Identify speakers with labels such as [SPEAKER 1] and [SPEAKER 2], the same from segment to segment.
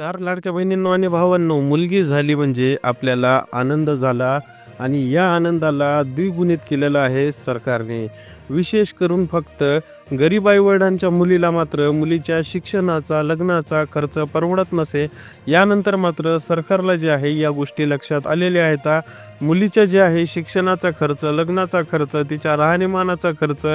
[SPEAKER 1] चार लाडक्या बहिणींनो आणि भावांनो मुलगी झाली म्हणजे आपल्याला आनंद झाला आणि या आनंदाला द्विगुणित केलेलं आहे सरकारने. विशेष करून फक्त गरीब आईवडिलांच्या मुलीला मात्र मुलीच्या शिक्षणाचा लग्नाचा खर्च परवडत नसे. यानंतर मात्र सरकारला जे आहे या गोष्टी लक्षात आलेल्या आहेत. मुलीच्या जे आहे शिक्षणाचा खर्च लग्नाचा खर्च तिच्या राहणीमानाचा खर्च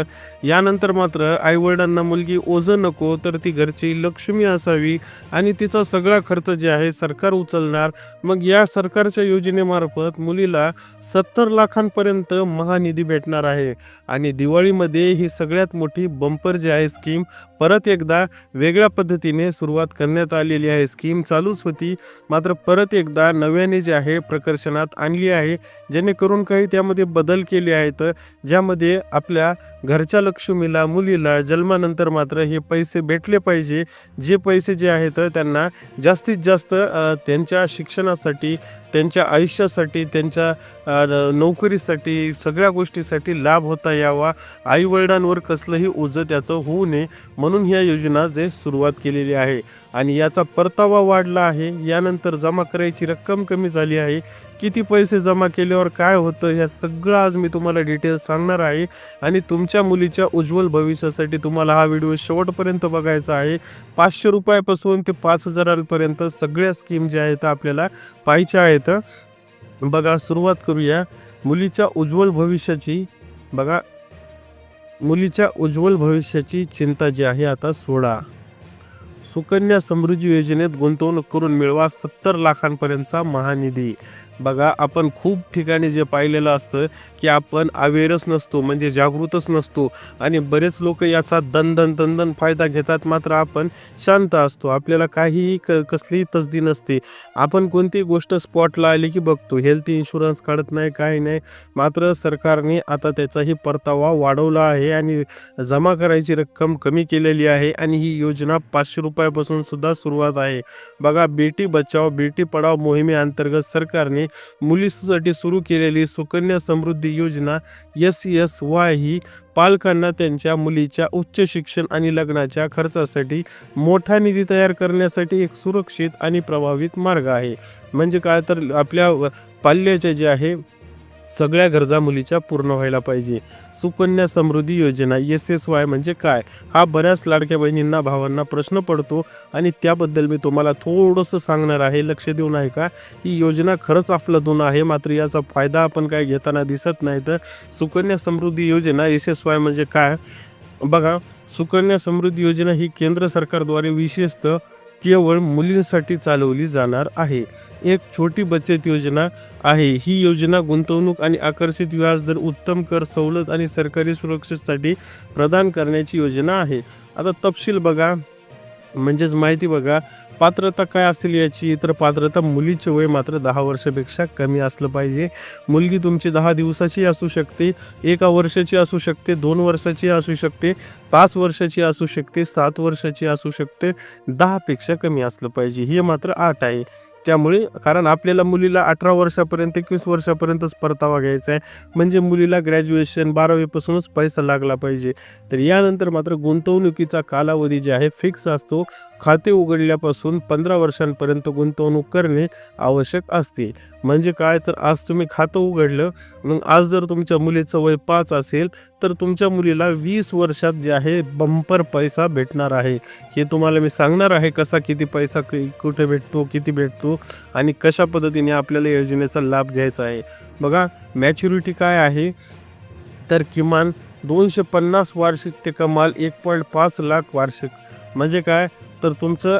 [SPEAKER 1] यानंतर मात्र आईवडिलांना मुलगी ओझं नको तर ती घरची लक्ष्मी असावी आणि तिचा सगळा खर्च जे आहे सरकार उचलणार. मग या सरकारच्या योजनेमार्फत मुलीला सत्तर लाखांपर्यंत महानिधी भेटणार आहे. आणि दिवाळी दिवाळीमध्ये ही सगळ्यात मोठी बंपर जी आहे स्कीम परत एकदा वेगळ्या पद्धतीने सुरुवात करण्यात आलेली आहे. स्कीम चालूच होती मात्र परत एकदा नव्याने जे आहे प्रकर्षणात आणली आहे. जेणेकरून काही त्यामध्ये बदल केले आहेत ज्यामध्ये आपल्या घरच्या लक्ष्मीला मुलीला जन्मानंतर मात्र हे पैसे भेटले पाहिजे. जे पैसे जे आहेत त्यांना जास्तीत जास्त त्यांच्या शिक्षणासाठी त्यांच्या आयुष्यासाठी त्यांच्या नोकरीसाठी सगळ्या गोष्टीसाठी लाभ होता यावा. आईवडिलांवर कसलंही ओझं त्याचं होऊ नये म्हणून ह्या योजना जे सुरुवात केलेली आहे. आणि याचा परतावा वाढला आहे. यानंतर जमा करायची रक्कम कमी झाली आहे. किती पैसे जमा केल्यावर काय होतं ह्या सगळं आज मी तुम्हाला डिटेल्स सांगणार आहे. आणि तुमच्या मुलीच्या उज्ज्वल भविष्यासाठी तुम्हाला हा व्हिडिओ शेवटपर्यंत बघायचा आहे. पाचशे रुपयापासून ते पाच हजारांपर्यंत सगळ्या स्कीम ज्या आहेत आपल्याला पाहायच्या आहेत. बघा सुरुवात करूया. मुलीच्या उज्ज्वल भविष्याची. बघा मुलीच्या उज्ज्वल भविष्याची चिंता जी आहे आता सोडा. सुकन्या समृद्धी योजनेत गुंतवणूक करून मिळवा सत्तर लाखांपर्यंतचा महानिधी. बघा आपण खूप ठिकाणी जे पाहिलेलं असतं की आपण अवेअरच नसतो म्हणजे जागृतच नसतो आणि बरेच लोक याचा दणदण दणदण फायदा घेतात. मात्र आपण शांत असतो. आपल्याला काहीही क कसलीही तसदी नसते. आपण कोणती गोष्ट स्पॉटला आली की बघतो. हेल्थ इन्शुरन्स काढत नाही काही नाही. मात्र सरकारने आता त्याचाही परतावा वाढवला आहे आणि जमा करायची रक्कम कमी केलेली आहे आणि ही योजना पाचशे रुपयापासून सुद्धा सुरुवात आहे. बघा बेटी बचाव बेटी पढाव मोहिमेअंतर्गत सरकारने मुलीसाठी सुरू केलेली सुकन्या समृद्धी योजना एस एस वाय ही पालकांना त्यांच्या मुलीच्या उच्च शिक्षण आणि लग्नाच्या खर्चासाठी मोठा निधी तयार करण्यासाठी एक सुरक्षित आणि प्रभावित मार्ग आहे. म्हणजे काय? तर आपल्या पाल्याचे जे आहे सगळ्या गरजा मुलीच्या पूर्ण व्हायला पाहिजे. सुकन्या समृद्धी योजना एस एस वाय म्हणजे काय? हा बऱ्याच लाडक्या बहिणींना भावांना प्रश्न पडतो आणि त्याबद्दल मी तुम्हाला थोडंसं सांगणार आहे. लक्ष देऊन आहे का ही योजना खरंच आपलं दोन आहे मात्र याचा फायदा आपण काय घेताना दिसत नाही. तर सुकन्या समृद्धी योजना एस एस वाय म्हणजे काय? बघा सुकन्या समृद्धी योजना ही केंद्र सरकारद्वारे विशेषतः केवळ मुलींसाठी चालवली जाणार आहे. एक छोटी बचत योजना आहे. ही योजना गुंतवणूक आणि आकर्षित व्याजदर उत्तम कर सवलत आणि सरकारी सुरक्षेसाठी प्रदान करण्याची योजना आहे. आता तपशील बघा. म्हणजेच माहिती बघा. पात्रता काय असेल याची? तर पात्रता मुलीचे वय मात्र दहा वर्षापेक्षा कमी असलं पाहिजे. मुलगी तुमची दहा दिवसाची असू शकते एका वर्षाची असू शकते दोन वर्षाची असू शकते पाच वर्षाची असू शकते सात वर्षाची असू शकते दहापेक्षा कमी असलं पाहिजे. हे मात्र आठ आहे. त्यामुळे कारण आपल्याला मुलीला अठरा वर्षापर्यंत एकवीस वर्षापर्यंतच परतावा घ्यायचा आहे. म्हणजे मुलीला ग्रॅज्युएशन बारावीपासूनच पैसा लागला पाहिजे. तर यानंतर मात्र गुंतवणुकीचा कालावधी जे आहे फिक्स असतो. खाते उघडल्यापासून पंधरा वर्षांपर्यंत गुंतवणूक करणे आवश्यक असते. म्हणजे काय? तर आज तुम्ही खातं उघडलं. मग आज जर तुमच्या मुलीचं वय पाच असेल तर तुमच्या मुलीला वीस वर्षात जे आहे बंपर पैसा भेटणार आहे. हे तुम्हाला मी सांगणार आहे कसा किती पैसा कुठे भेटतो किती भेटतो आणि कशा पद्धतीने आपल्याला योजनेचा लाभ घ्यायचा आहे. बघा मॅच्युरिटी काय आहे? तर किमान दोनशे पन्नास वार्षिक ते कमाल एक पॉईंट पाच लाख वार्षिक. म्हणजे काय? तर तुमचं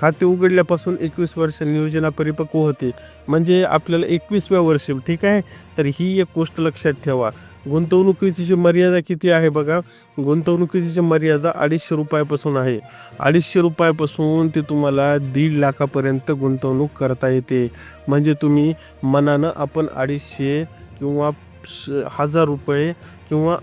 [SPEAKER 1] खाते उघडल्यापासून एकवीस वर्ष योजना परिपक्व होते म्हणजे आपल्याला एकवीसव्या वर्षी ठीक आहे? तर ही एक गोष्ट लक्षात ठेवा. गुंतवणुकीची मर्यादा किती आहे बघा? गुंतवणुकीची मर्यादा अडीचशे रुपयापासून आहे. अडीचशे रुपयापासून ते तुम्हाला दीड लाखापर्यंत गुंतवणूक करता येते. म्हणजे तुम्ही मनानं आपण अडीचशे किंवा श- हजार रुपये किंवा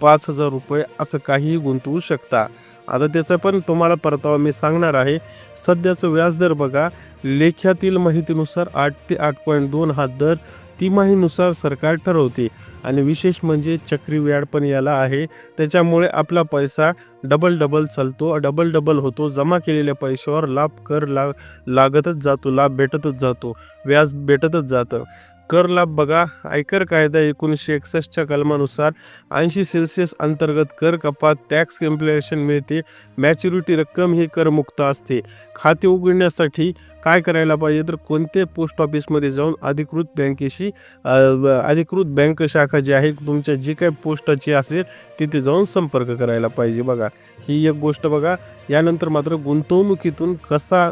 [SPEAKER 1] पाच हजार रुपये असं काहीही गुंतवू शकता. आता त्याचा पण तुम्हाला परतावा मी सांगणार आहे. सध्याचं व्याजदर बघा लेख्यातील माहितीनुसार आठ ते आठ पॉईंट दोन हा दर तिमाहीनुसार सरकार ठरवते. आणि विशेष म्हणजे चक्रीव्याड पण याला आहे. त्याच्यामुळे आपला पैसा डबल डबल चालतो डबल डबल होतो. जमा केलेल्या पैशावर लाभ कर ला लागतच जातो लाभ भेटतच जातो. व्याज भेटतच जातं. कर लाभ बघा. आयकर कायदा एकोणीसशे एकसष्टच्या कलमानुसार ऐंशी सेल्सिअस अंतर्गत कर कपात टॅक्स कॅम्प्युलेशन मिळते. मॅच्युरिटी रक्कम ही करमुक्त असते. खाते उघडण्यासाठी काय करायला पाहिजे? तर कोणते पोस्ट ऑफिसमध्ये जाऊन अधिकृत बँकेशी अधिकृत बँक शाखा जी आहे तुमच्या जी काही पोस्टाची असेल तिथे जाऊन संपर्क करायला पाहिजे बघा. ही एक गोष्ट बघा. यानंतर मात्र गुंतवणुकीतून कसा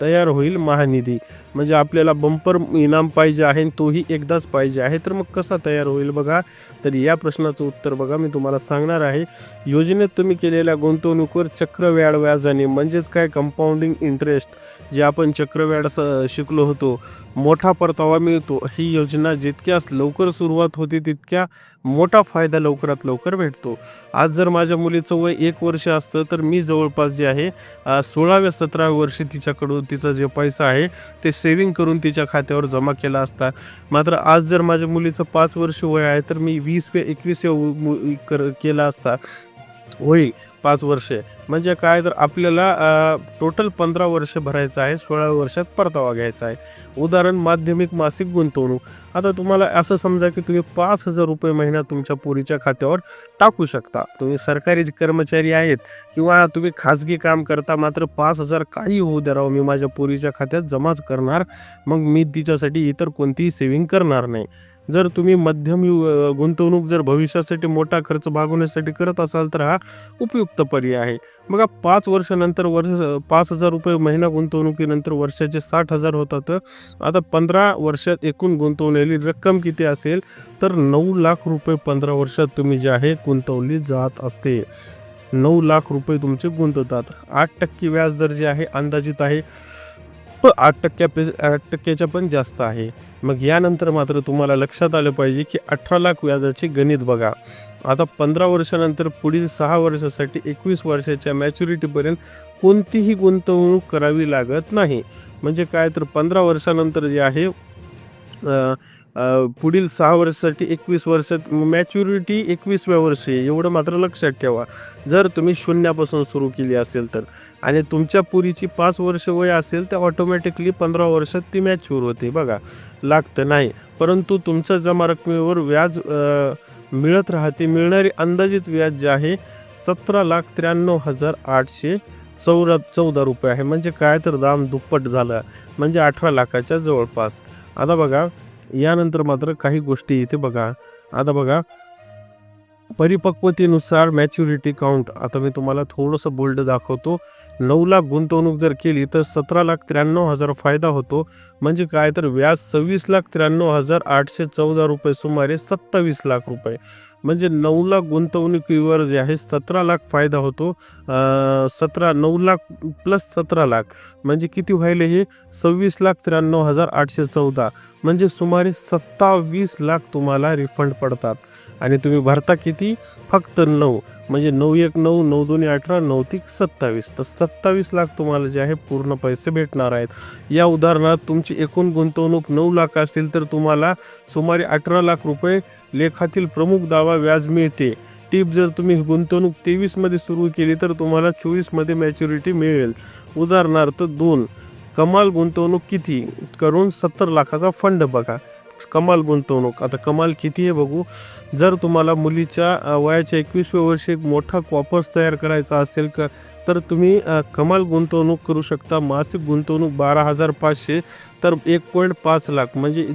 [SPEAKER 1] तयार होईल महानिधी? म्हणजे आपल्याला बंपर इनाम पाहिजे आहे आणि ही एकदाच पाहिजे आहे. तर मग कसा तयार होईल बघा. तर या प्रश्नाचं उत्तर बघा मी तुम्हाला सांगणार आहे. योजनेत तुम्ही केलेल्या गुंतवणुकीवर चक्रव्याड व्याजाने म्हणजेच काय? कंपाऊंडिंग इंटरेस्ट जे आपण चक्रव्याढ स- शिकलो होतो मोठा परतावा मिळतो ही योजना जितक्याच लवकर सुरुवात होते तितक्या मोठा फायदा लवकरात लवकर भेटतो. आज जर माझ्या मुलीचं वय एक वर्ष असतं तर मी जवळपास जे आहे सोळाव्या सतराव्या वर्षी तिच्याकडून तिचा जे पैसा आहे ते सेव्हिंग करून तिच्या खात्यावर जमा केला असता. मात्र आज जर माझ्या मुलीचं पाच वर्ष वय आहे तर मी वीस वे एकवीस कर केला असता होईल पाच वर्षे. म्हणजे काय तर आपल्याला टोटल पंधरा वर्ष भरायचं आहे सोळा वर्षात परतावा घ्यायचा आहे. उदाहरण माध्यमिक मासिक गुंतवणूक. आता तुम्हाला असं समजा की तुम्ही पाच हजार रुपये महिना तुमच्या पोरीच्या खात्यावर टाकू शकता. तुम्ही सरकारी कर्मचारी आहेत किंवा तुम्ही खाजगी काम करता मात्र पाच हजार काही होऊ द्या राव मी माझ्या पोरीच्या खात्यात जमाच करणार. मग मी तिच्यासाठी इतर कोणतीही सेव्हिंग करणार नाही. जर तुम्ही मध्यम यु- गुंतवणूक जर भविष्यासाठी मोठा खर्च भागवण्यासाठी करत असाल तर हा उपयुक्त पर्याय आहे. बघा पाच वर्षानंतर वर्ष पाच हजार रुपये महिना गुंतवणुकीनंतर वर्षाचे साठ हजार होतात. आता पंधरा वर्षात एकूण गुंतवलेली रक्कम किती असेल? तर नऊ लाख रुपये पंधरा वर्षात तुम्ही जे आहे गुंतवली जात असते. नऊ लाख रुपये तुमचे गुंतवतात आठ टक्के व्याज दर जे आहे अंदाजित आहे. प आठ टक्क्या आठ टक्क्याच्या पण जास्त आहे. मग यानंतर मात्र तुम्हाला लक्षात आलं पाहिजे की अठरा लाख व्याजाचे गणित बघा. आता पंधरा वर्षानंतर पुढील सहा वर्षासाठी एकवीस वर्षाच्या मॅच्युरिटीपर्यंत कोणतीही गुंतवणूक करावी लागत नाही. म्हणजे काय तर पंधरा वर्षानंतर जे आहे पुढील सहा वर्षासाठी एकवीस वर्षात मॅच्युरिटी एकवीसव्या वर्षी आहे. एवढं मात्र लक्षात ठेवा. जर तुम्ही शून्यापासून सुरू केली असेल तर आणि तुमच्या पुरीची पाच वर्ष वय असेल तर ऑटोमॅटिकली पंधरा वर्षात ती मॅच्युअर होते बघा. लागतं नाही परंतु तुमच्या जमा रकमेवर व्याज मिळत राहते. मिळणारी अंदाजित व्याज जे आहे सतरा लाख त्र्याण्णव हजार आठशे चौदा चौदा रुपये आहे. म्हणजे काय तर दाम दुप्पट झालं. म्हणजे अठरा लाखाच्या जवळपास. आता बघा यानंतर मात्र काही गोष्टी इथे बघा. आता बघा. परिपक्वतेनुसार मॅच्युरिटी काउंट आता मी तुम्हाला थोडंसं बोल्ड दाखवतो. नऊ लाख गुंतवणूक जर केली तर सतरा लाख त्र्याण्णव हजार फायदा होतो. म्हणजे काय? तर व्याज सव्वीस लाख त्र्याण्णव हजार आठशे चौदा रुपये सुमारे सत्तावीस लाख रुपये. म्हणजे नऊ लाख गुंतवणुकीवर जे आहे सतरा लाख फायदा होतो. सतरा नऊ लाख प्लस सतरा लाख. म्हणजे किती व्हायले हे? सव्वीस लाख त्र्याण्णव हजार आठशे चौदा. म्हणजे सुमारे सत्तावीस लाख तुम्हाला रिफंड पडतात. आणि तुम्ही भरता किती? फक्त नऊ. म्हणजे नऊ एक नऊ नऊ दोन्ही अठरा नऊ तिक सत्तावीस. तर सत्तावीस लाख तुम्हाला जे आहे पूर्ण पैसे भेटणार आहेत. या उदाहरणात तुमची एकूण गुंतवणूक नऊ लाख असतील तर तुम्हाला सुमारे अठरा लाख रुपये लेखातील प्रमुख दावा व्याज मिळते. टीप जर तुम्ही गुंतवणूक तेवीसमध्ये सुरू केली तर तुम्हाला चोवीसमध्ये मॅच्युरिटी मिळेल. उदाहरणार्थ दोन कमाल गुंतवणूक किती? करून सत्तर लाखाचा फंड बघा. कमाल गुंतवणूक. आता कमाल किती आहे बघू. जर तुम्हाला मुलीच्या वयाच्या एकवीसव्या वर्षी एक मोठा कॉपर्स तयार करायचा असेल का तर तुम्ही कमाल गुंतवणूक करू शकता. मासिक गुंतवणूक बारा हजार पाचशे तर एक पॉईंट पाच लाख म्हणजे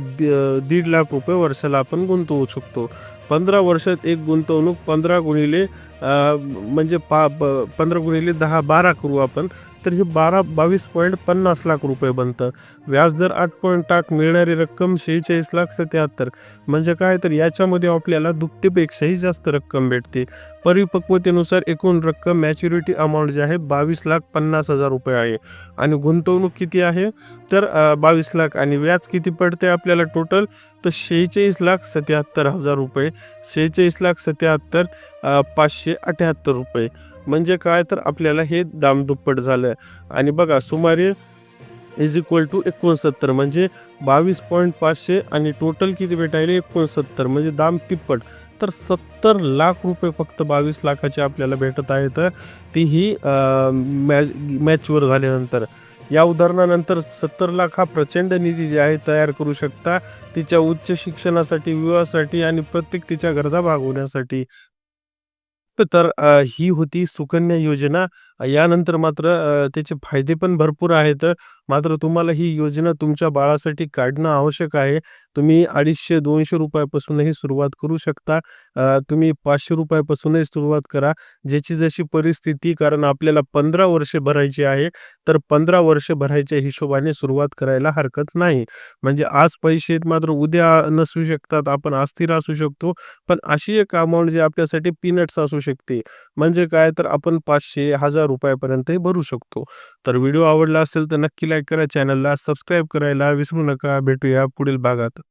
[SPEAKER 1] दीड लाख रुपये वर्षाला आपण गुंतवू शकतो. पंधरा वर्षात एक गुंतवणूक पंधरा गुणिले म्हणजे पा ब- पंधरा गुणिले दहा बारा करू आपण तर हे बारा बावीस पॉईंट पन्नास लाख रुपये बनतं. व्याजदर आठ पॉईंट आठ मिळणारी रक्कम शेहेचाळीस लाख सत्याहत्तर. म्हणजे काय तर याच्यामध्ये आपल्याला दुपटीपेक्षाही जास्त रक्कम भेटते. परिपक्वतेनुसार एकूण रक्कम मॅच्युरिटी अमाऊंट जे आहे बावीस लाख पन्नास हजार रुपये आहे. आणि गुंतवणूक किती आहे? तर बावीस लाख. आणि व्याज किती पडते आपल्याला टोटल तर शेहेचाळीस लाख सत्याहत्तर हजार रुपये. शेहेचाळीस लाख सत्याहत्तर पाचशे अठ्याहत्तर रुपये. म्हणजे काय तर आपल्याला हे दाम दुप्पट झालं. आणि बघा सुमारे इज इक्वल टू एकोणसत्तर. म्हणजे बावीस पॉईंट पाचशे आणि टोटल किती भेटायले? एकोणसत्तर. म्हणजे दाम तिप्पट. तर सत्तर लाख रुपये फक्त बावीस लाखाचे आपल्याला भेटत आहेत. तीही मॅच मॅचवर झाल्यानंतर. या उदाहरणानंतर सत्तर लाख हा प्रचंड निधी जे आहे तयार करू शकता. तिच्या उच्च शिक्षणासाठी विवाहासाठी आणि प्रत्येक तिच्या गरजा भागवण्यासाठी. तर ही होती सुकन्या योजना. यानंतर मात्र त्याचे फायदे पण भरपूर आहेत. मात्र तुम्हाला ही योजना तुमच्या बाळासाठी काढणं आवश्यक आहे. तुम्ही अडीचशे दोनशे रुपयापासूनही सुरुवात करू शकता. तुम्ही पाचशे रुपयापासूनही सुरुवात करा. ज्याची जशी परिस्थिती कारण आपल्याला पंधरा वर्षे भरायची आहे तर पंधरा वर्षे भरायच्या हिशोबाने सुरुवात करायला हरकत नाही. म्हणजे आज पैसे मात्र उद्या नसू शकतात आपण अस्थिर असू शकतो. पण अशी एक अमाऊंट जी आपल्यासाठी पीनट्स असू शकते. म्हणजे काय तर आपण पाचशे हजार रुपयापर्यंतही भरू शकतो. तर व्हिडिओ आवडला असेल तर नक्की लाईक करा चॅनलला सबस्क्राईब करायला विसरू नका. भेटूया पुढील भागात.